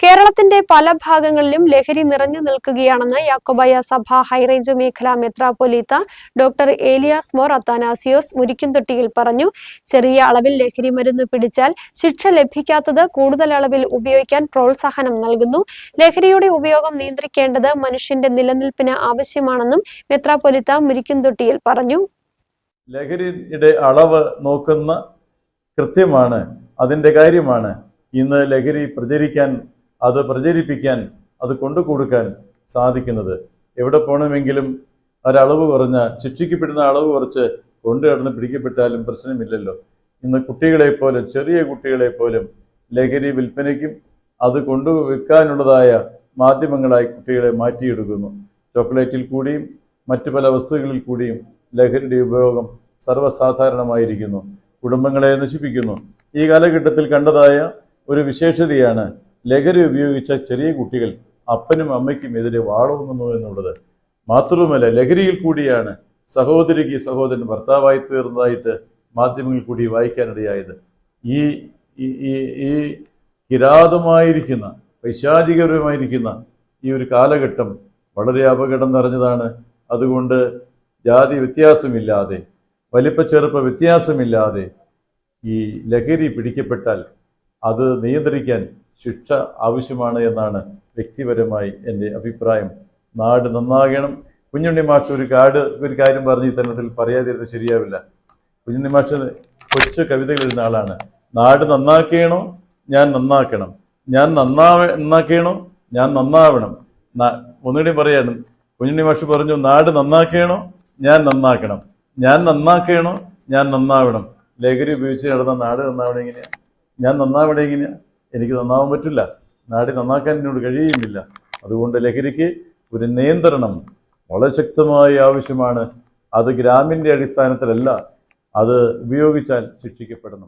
കേരളത്തിന്റെ പല ഭാഗങ്ങളിലും ലഹരി നിറഞ്ഞു നിൽക്കുകയാണെന്ന് യാക്കോബായ സഭ ഹൈറേഞ്ച് മേഖല മെത്രാപൊലീത്ത ഡോക്ടർ ഏലിയാസ് മോർ അത്താനാസിയോസ് മുരിക്കുംതൊട്ടിയിൽ പറഞ്ഞു ചെറിയ അളവിൽ ലഹരി മരുന്ന് പിടിച്ചാൽ ശിക്ഷ ലഭിക്കാത്തത് കൂടുതൽ അളവിൽ ഉപയോഗിക്കാൻ പ്രോത്സാഹനം നൽകുന്നു. ലഹരിയുടെ ഉപയോഗം നിയന്ത്രിക്കേണ്ടത് മനുഷ്യന്റെ നിലനിൽപ്പിന് ആവശ്യമാണെന്നും മെത്രാപൊലീത്ത മുരിക്കുംതൊട്ടിയിൽ പറഞ്ഞു. ലഹരിയുടെ അളവ് നോക്കുന്ന കൃത്യമാണ് അതിന്റെ കാര്യമാണ് ഇന്ന് ലഹരി പ്രചരിക്കാൻ അത് പ്രചരിപ്പിക്കാൻ അത് കൊണ്ടു കൊടുക്കാൻ സാധിക്കുന്നത്. എവിടെ പോകണമെങ്കിലും ഒരളവ് കുറഞ്ഞ ശിക്ഷിക്കപ്പെടുന്ന അളവ് കുറച്ച് കൊണ്ടു കിടന്ന് പിടിക്കപ്പെട്ടാലും പ്രശ്നമില്ലല്ലോ. ഇന്ന് കുട്ടികളെപ്പോലും ചെറിയ കുട്ടികളെപ്പോലും ലഹരി വിൽപ്പനയ്ക്കും അത് കൊണ്ടു വിൽക്കാനുള്ളതായ മാധ്യമങ്ങളായി കുട്ടികളെ മാറ്റിയെടുക്കുന്നു. ചോക്ലേറ്റിൽ കൂടിയും മറ്റു പല വസ്തുക്കളിൽ കൂടിയും ലഹരിയുടെ ഉപയോഗം സർവസാധാരണമായിരിക്കുന്നു. കുടുംബങ്ങളെ നശിപ്പിക്കുന്നു. ഈ കാലഘട്ടത്തിൽ കണ്ടതായ ഒരു വിശേഷതയാണ് ലഹരി ഉപയോഗിച്ച ചെറിയ കുട്ടികൾ അപ്പനും അമ്മയ്ക്കും എതിരെ വാളോങ്ങുന്നു എന്നുള്ളത് മാത്രവുമല്ല ലഹരിയിൽ കൂടിയാണ് സഹോദരിക്ക് സഹോദരൻ ഭർത്താവായി തീർന്നതായിട്ട് മാധ്യമങ്ങളിൽ കൂടി വായിക്കാനിടയായത്. ഈ ഈ- കിരാതമായിരിക്കുന്ന പൈശാചികപരമായിരിക്കുന്ന ഈ ഒരു കാലഘട്ടം വളരെ അപകടം നിറഞ്ഞതാണ്. അതുകൊണ്ട് ജാതി വ്യത്യാസമില്ലാതെ വലിപ്പ ചെറുപ്പ വ്യത്യാസമില്ലാതെ ഈ ലഹരി പിടിക്കപ്പെട്ടാൽ അത് നിയന്ത്രിക്കാൻ ശിക്ഷ ആവശ്യമാണ് എന്നാണ് വ്യക്തിപരമായി എന്റെ അഭിപ്രായം. നാട് നന്നാകണം. കുഞ്ഞുണ്ണി മാഷ് ഒരു കാട് ഒരു കാര്യം പറഞ്ഞു തരണത്തിൽ പറയാതിരുന്നത് ശരിയാവില്ല. കുഞ്ഞുണ്ണി മാഷ് കൊച്ചു കവിതകൾ എഴുതുന്ന ആളാണ്. നാട് നന്നാക്കണോ? ഞാൻ നന്നാക്കണം. ഞാൻ നന്നാവ നന്നാക്കണോ? ഞാൻ നന്നാവണം. ഒന്നുകൂടി പറയാണ് കുഞ്ഞുണ്ണി മാഷ് പറഞ്ഞു നാട് നന്നാക്കണോ? ഞാൻ നന്നാക്കണം. ഞാൻ നന്നാക്കണോ? ഞാൻ നന്നാവണം. ലഹരി ഉപയോഗിച്ച് നടന്ന നാട് നന്നാവണം എങ്ങനെയാ? ഞാൻ നന്നാവണേ എങ്ങനെയാണ് എനിക്ക് നന്നാവാൻ പറ്റില്ല. നാടി നന്നാക്കാൻ എന്നോട് കഴിയുന്നില്ല അതുകൊണ്ട് ലഹരിക്ക് ഒരു നിയന്ത്രണം വളരെ ശക്തമായി ആവശ്യമാണ്. അത് ഗ്രാമിന്റെ അടിസ്ഥാനത്തിലല്ല അത് ഉപയോഗിച്ചാൽ ശിക്ഷിക്കപ്പെടണം.